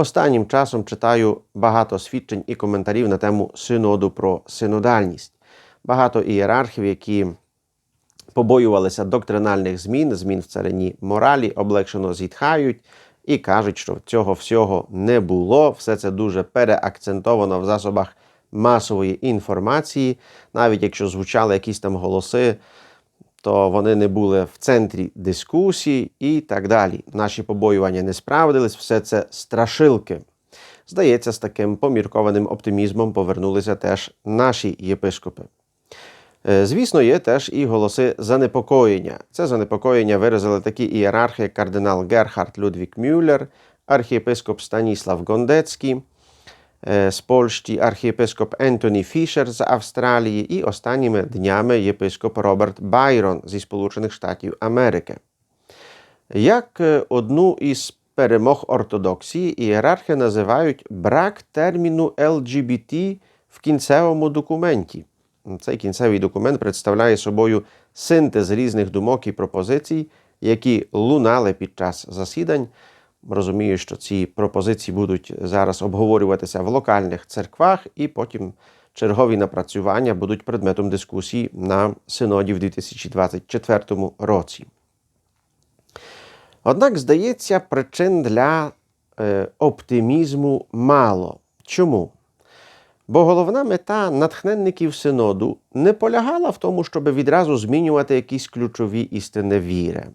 Останнім часом читаю багато свідчень і коментарів на тему синоду про синодальність. Багато ієрархів, які побоювалися доктринальних змін, змін в царині моралі, облегшено зітхають і кажуть, що цього всього не було. Все це дуже переакцентовано в засобах масової інформації, навіть якщо звучали якісь там голоси то вони не були в центрі дискусії і так далі. Наші побоювання не справдились, все це страшилки. Здається, з таким поміркованим оптимізмом повернулися теж наші єпископи. Е, Звісно, є теж і голоси занепокоєння. Це занепокоєння виразили такі ієрархи, як кардинал Герхард Людвік Мюллер, архієпископ Станіслав Гондецький, е, з Польщі архієпископ Ентоні Фішер з Австралії і останніми днями єпископ Роберт Байрон зі Сполучених Штатів Америки. Як одну із перемог ортодоксії ієрархи називають брак терміну LGBT в кінцевому документі. Цей кінцевий документ представляє собою синтез різних думок і пропозицій, які лунали під час засідань. Розумію, що ці пропозиції будуть зараз обговорюватися в локальних церквах, і потім чергові напрацювання будуть предметом дискусії на синоді в 2024 році. Однак, здається, причин для е, оптимізму мало. Чому? Бо головна мета натхненників синоду не полягала в тому, щоб відразу змінювати якісь ключові істини віри.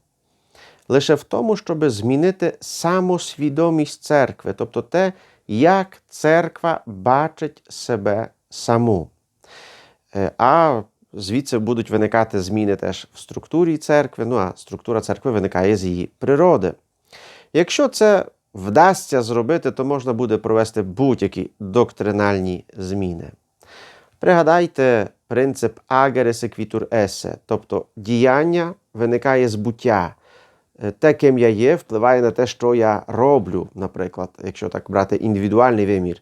Лише в тому, щоб змінити самосвідомість церкви, тобто те, як церква бачить себе саму. Е, А звідси будуть виникати зміни теж в структурі церкви, ну а структура церкви виникає з її природи. Якщо це вдасться зробити, то можна буде провести будь-які доктринальні зміни. Пригадайте принцип agere sequitur esse, тобто діяння виникає з буття. Е, Те, ким я є, впливає на те, що я роблю, наприклад, якщо так брати індивідуальний вимір.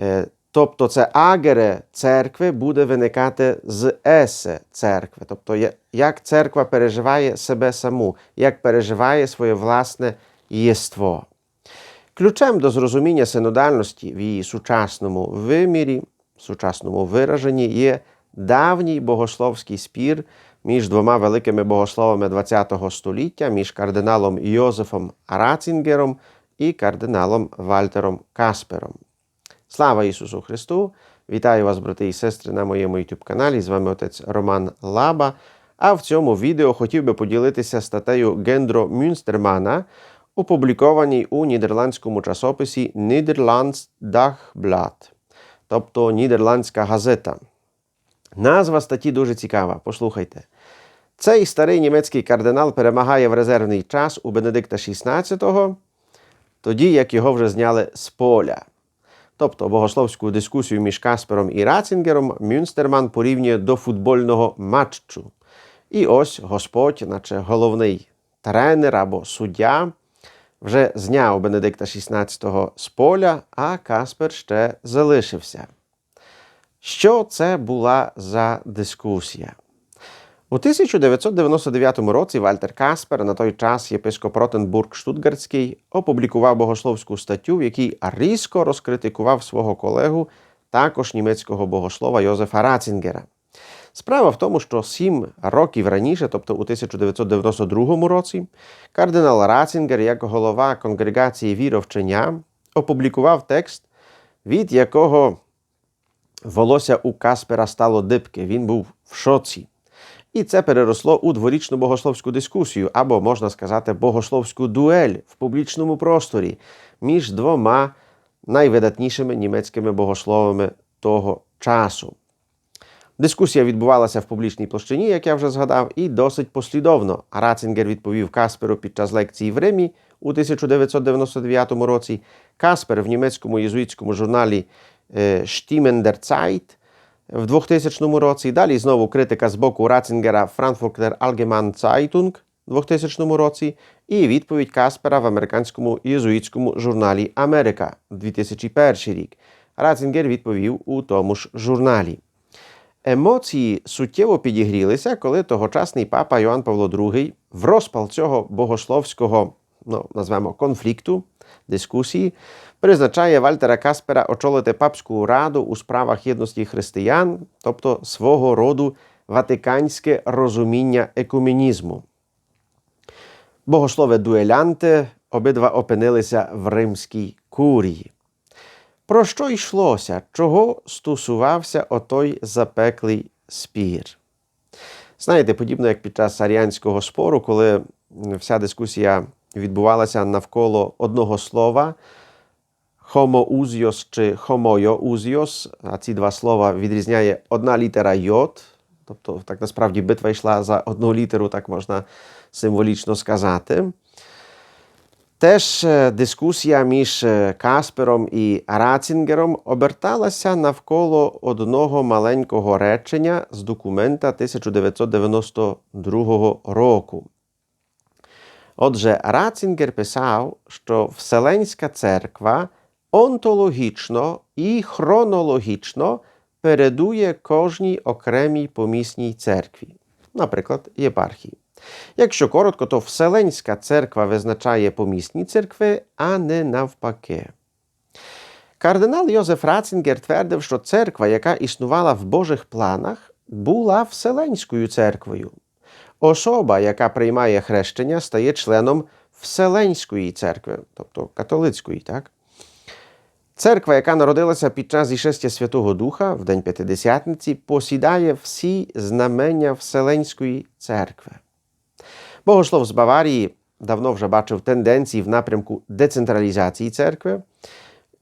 Е, Тобто це агере церкви буде виникати з есе церкви. Тобто, як церква переживає себе саму, як переживає своє власне єство. Ключем до зрозуміння синодальності в її сучасному вимірі, сучасному вираженні є давній богословський спір між двома великими богословами ХХ століття, між кардиналом Йозефом Рацінгером і кардиналом Вальтером Каспером. Слава Ісусу Христу! Вітаю вас, брати і сестри, на моєму YouTube каналі. З вами отець Роман Лаба. А в цьому відео хотів би поділитися статтею Гендро Мюнстермана, опублікованій у нідерландському часописі Nederlands Dagblad, тобто Нідерландська газета. Назва статті дуже цікава. Послухайте. Цей старий німецький кардинал перемагає в резервний час у Бенедикта XVI, тоді як його вже зняли з поля. Тобто богословську дискусію між Каспером і Рацінгером Мюнстерман порівнює до футбольного матчу. І ось Господь, наче головний тренер або суддя, вже зняв Бенедикта XVI з поля, а Каспер ще залишився. Що це була за дискусія? У 1999 році Вальтер Каспер, на той час єпископ Ротенбург Штутгартський, опублікував богословську статтю, в якій різко розкритикував свого колегу, також німецького богослова Йозефа Рацінгера. Справа в тому, що сім років раніше, тобто у 1992 році, кардинал Рацінгер, як голова конгрегації віровчення, опублікував текст, від якого волосся у Каспера стало дибки. Він був в шоці. І це переросло у дворічну богословську дискусію, або, можна сказати, богословську дуель в публічному просторі між двома найвидатнішими німецькими богословами того часу. Дискусія відбувалася в публічній площині, як я вже згадав, і досить послідовно. Рацінгер відповів Касперу під час лекції в Римі у 1999 році. Каспер в німецькому єзуїтському журналі е, Stimmen der Zeit в 2000 році. Далі знову критика з боку Рацінгера Frankfurter Allgemeine Zeitung в 2000 році. І відповідь Каспера в американському єзуїтському журналі Америка 2001 рік. Рацінгер відповів у тому ж журналі. Емоції суттєво підігрілися, коли тогочасний папа Йоанн Павло II в розпал цього богословського, ну, назвемо конфлікту, дискусії, призначає Вальтера Каспера очолити папську раду у справах єдності християн, тобто свого роду ватиканське розуміння екуменізму. Богослови дуелянти обидва опинилися в римській курії. Про що йшлося? Чого стосувався отой запеклий спір? Знаєте, подібно як під час аріанського спору, коли вся дискусія відбувалася навколо одного слова homoousios чи homoioousios, а ці два слова відрізняє одна літера йод, тобто так насправді битва йшла за одну літеру, так можна символічно сказати. Теж дискусія між Каспером і Рацінгером оберталася навколо одного маленького речення з документа 1992 року. Отже, Рацінгер писав, що Вселенська церква онтологічно і хронологічно передує кожній окремій помісній церкві, наприклад, єпархії. Якщо коротко, то Вселенська церква визначає помісні церкви, а не навпаки. Кардинал Йозеф Рацінгер твердив, що церква, яка існувала в Божих планах, була Вселенською церквою. Особа, яка приймає хрещення, стає членом Вселенської церкви, тобто католицької. так? Церква, яка народилася під час зішестя Святого Духа в День П'ятидесятниці, посідає всі знамення Вселенської церкви. Богослов з Баварії давно вже бачив тенденції в напрямку децентралізації церкви,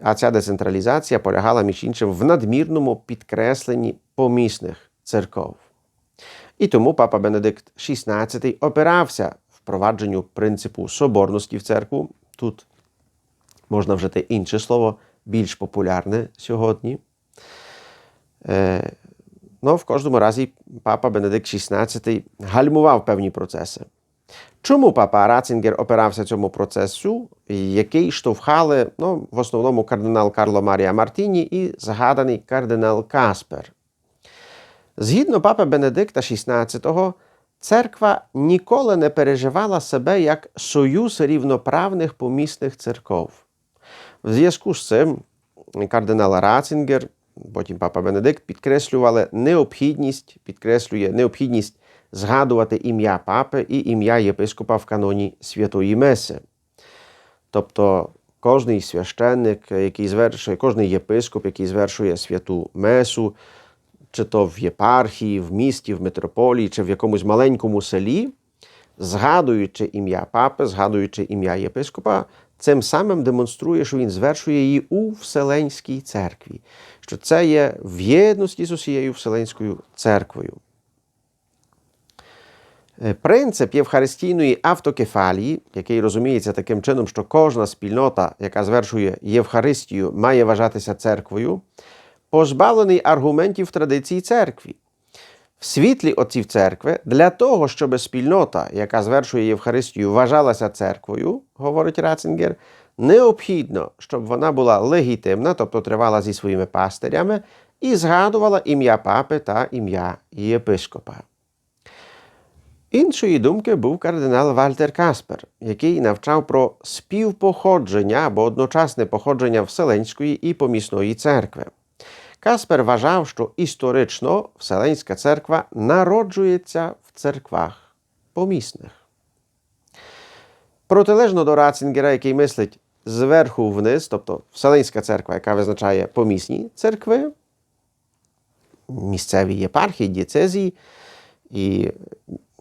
а ця децентралізація полягала, між іншим, в надмірному підкресленні помісних церков. І тому папа Бенедикт XVI опирався впровадженню принципу соборності в церкву. Тут можна вжити інше слово, більш популярне сьогодні. Е, Ну, в кожному разі, папа Бенедикт XVI гальмував певні процеси. Чому папа Рацінгер опирався цьому процесу, який штовхали ну, в основному кардинал Карло Марія Мартіні і згаданий кардинал Каспер? Згідно папи Бенедикта XVI, церква ніколи не переживала себе як союз рівноправних помісних церков. В зв'язку з цим кардинал Рацінгер, потім папа Бенедикт підкреслювали необхідність, підкреслює необхідність згадувати ім'я папи і ім'я єпископа в каноні Святої Меси. Тобто кожний священник, який звершує, кожний єпископ, який звершує святу Месу, чи то в єпархії, в місті, в митрополії, чи в якомусь маленькому селі, згадуючи ім'я папи, згадуючи ім'я єпископа, цим самим демонструє, що він звершує її у Вселенській церкві, що це є в єдності з усією Вселенською церквою. Принцип євхаристійної автокефалії, який розуміється таким чином, що кожна спільнота, яка звершує Євхаристію, має вважатися церквою, позбавлений аргументів традиції церкві. В світлі отців церкви для того, щоб спільнота, яка звершує Євхаристію, вважалася церквою, говорить Рацінгер, необхідно, щоб вона була легітимна, тобто тривала зі своїми пастирями, і згадувала ім'я папи та ім'я єпископа. Іншої думки був кардинал Вальтер Каспер, який навчав про співпоходження або одночасне походження Вселенської і помісної церкви. Каспер вважав, що історично Вселенська церква народжується в церквах помісних. Протилежно до Рацінгера, який мислить зверху вниз, тобто Вселенська церква, яка визначає помісні церкви, місцеві єпархії, дієцезії, і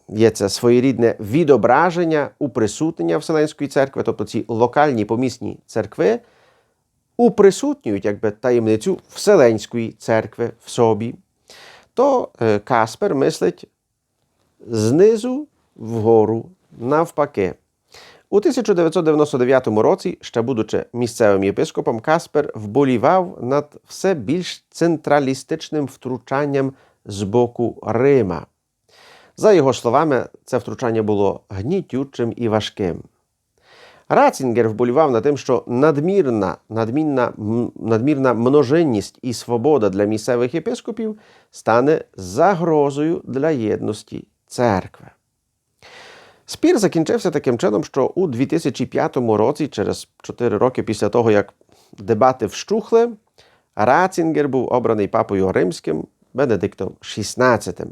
є це своєрідне відображення уприсутнення Вселенської церкви, тобто ці локальні помісні церкви уприсутнюють якби, таємницю Вселенської церкви в собі, то Каспер мислить знизу вгору навпаки. У 1999 році, ще будучи місцевим єпископом, Каспер вболівав над все більш централістичним втручанням з боку Рима. За його словами, це втручання було гнітючим і важким. Рацінгер вболівав над тим, що надмірна, надмірна, надмірна множинність і свобода для місцевих єпископів стане загрозою для єдності церкви. Спір закінчився таким чином, що у 2005 році, через 4 роки після того, як дебати вщухли, Рацінгер був обраний папою римським Бенедиктом XVI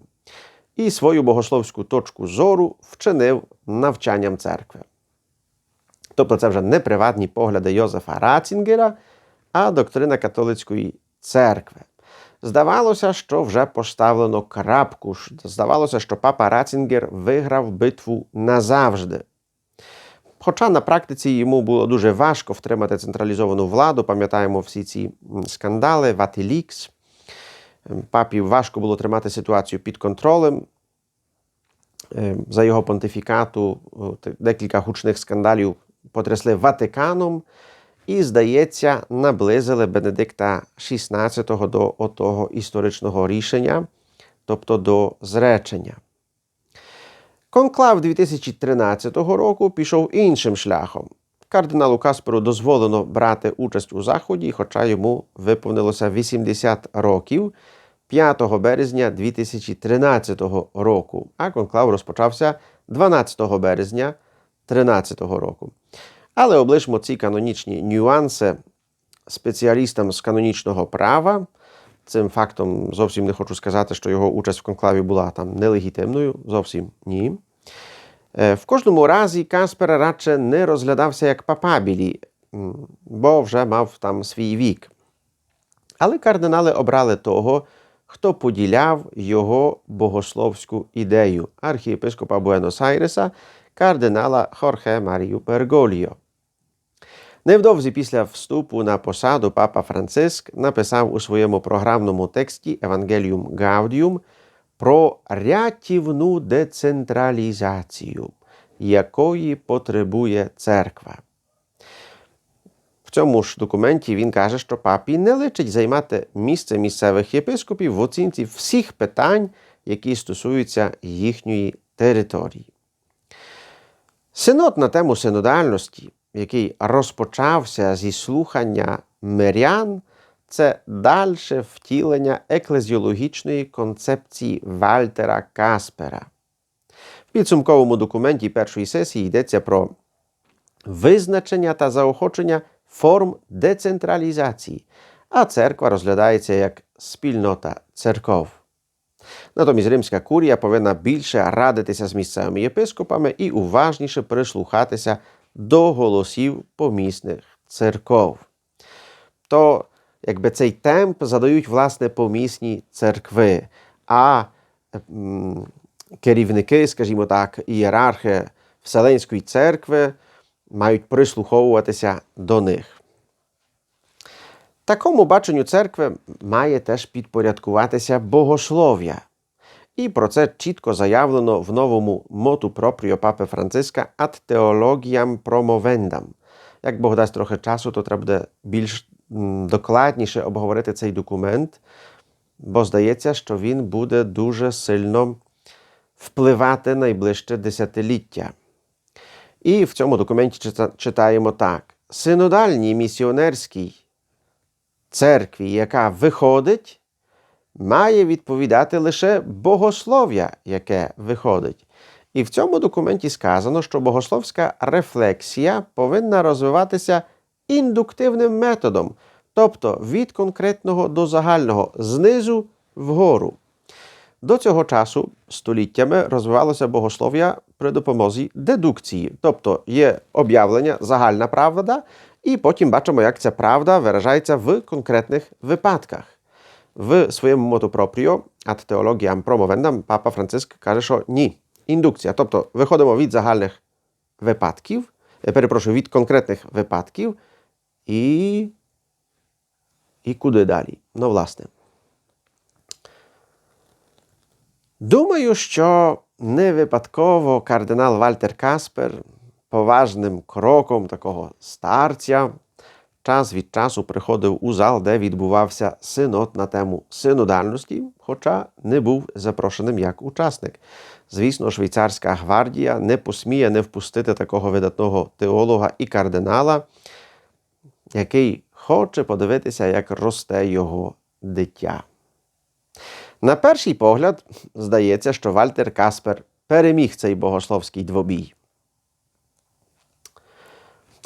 і свою богословську точку зору вчинив навчанням церкви. Тобто це вже не приватні погляди Йозефа Рацінгера, а доктрина католицької церкви. Здавалося, що вже поставлено крапку. Здавалося, що папа Рацінгер виграв битву назавжди. Хоча на практиці йому було дуже важко втримати централізовану владу, пам'ятаємо всі ці скандали, Ватилікс. Папі важко було тримати ситуацію під контролем. За його понтифікату декілька гучних скандалів потрясли Ватиканом і, здається, наблизили Бенедикта XVI до отого історичного рішення, тобто до зречення. Конклав 2013 року пішов іншим шляхом. Кардиналу Касперу дозволено брати участь у заході, хоча йому виповнилося 80 років 5 березня 2013 року, а конклав розпочався 12 березня 2013 року. Але облишмо ці канонічні нюанси спеціалістам з канонічного права. Цим фактом зовсім не хочу сказати, що його участь в конклаві була там нелегітимною. Зовсім ні. В кожному разі Каспер радше не розглядався як папабілі, бо вже мав там свій вік. Але кардинали обрали того, хто поділяв його богословську ідею архієпископа Буенос-Айреса, кардинала Хорхе Марію Бергольо. Невдовзі після вступу на посаду папа Франциск написав у своєму програмному тексті Евангеліум Гаудіум про рятівну децентралізацію, якої потребує церква. В цьому ж документі він каже, що папі не личить займати місце місцевих єпископів в оцінці всіх питань, які стосуються їхньої території. Синод на тему синодальності, який розпочався зі слухання мирян, це дальше втілення еклезіологічної концепції Вальтера Каспера. В підсумковому документі першої сесії йдеться про визначення та заохочення форм децентралізації, а церква розглядається як спільнота церков. Натомість римська курія повинна більше радитися з місцевими єпископами і уважніше прислухатися до голосів помісних церков. То якби цей темп задають власне помісні церкви, а м, керівники, скажімо так, ієрархи Вселенської церкви мають прислуховуватися до них. Такому баченню церкви має теж підпорядкуватися богослов'я. І про це чітко заявлено в новому моту пропріо папи Франциска Ad Theologiam Promovendam. Як Бог дасть трохи часу, то треба буде більш докладніше обговорити цей документ, бо здається, що він буде дуже сильно впливати найближче десятиліття. І в цьому документі читаємо так: синодальній місіонерській церкві, яка виходить, має відповідати лише богослов'я, яке виходить. І в цьому документі сказано, що богословська рефлексія повинна розвиватися індуктивним методом, тобто від конкретного до загального, знизу вгору. До цього часу століттями розвивалося богослов'я при допомозі дедукції, тобто є об'явлення, загальна правда, і потім бачимо, як ця правда виражається в конкретних випадках. В своєму мотопропріо ад теологіям промовендам папа Франциск каже, що ні, індукція. Тобто виходимо від загальних випадків, перепрошую, від конкретних випадків і, і куди далі. Ну, власне. Думаю, що не випадково кардинал Вальтер Каспер поважним кроком такого старця час від часу приходив у зал, де відбувався синод на тему синодальності, хоча не був запрошеним як учасник. Звісно, швейцарська гвардія не посміє не впустити такого видатного теолога і кардинала, який хоче подивитися, як росте його дитя. На перший погляд, здається, що Вальтер Каспер переміг цей богословський двобій.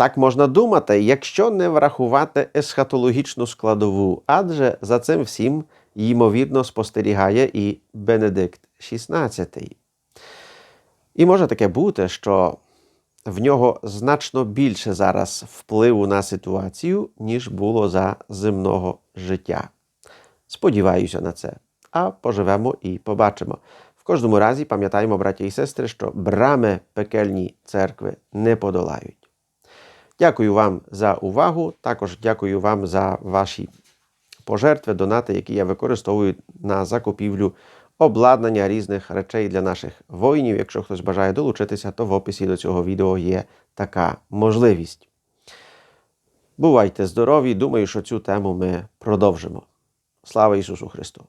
Так можна думати, якщо не врахувати есхатологічну складову, адже за цим всім ймовірно спостерігає і Бенедикт XVI. І може таке бути, що в нього значно більше зараз впливу на ситуацію, ніж було за земного життя. Сподіваюся на це. А поживемо і побачимо. В кожному разі пам'ятаємо, браті і сестри, що брами пекельні церкви не подолають. Дякую вам за увагу. Також дякую вам за ваші пожертви, донати, які я використовую на закупівлю обладнання різних речей для наших воїнів. Якщо хтось бажає долучитися, то в описі до цього відео є така можливість. Бувайте здорові! Думаю, що цю тему ми продовжимо. Слава Ісусу Христу!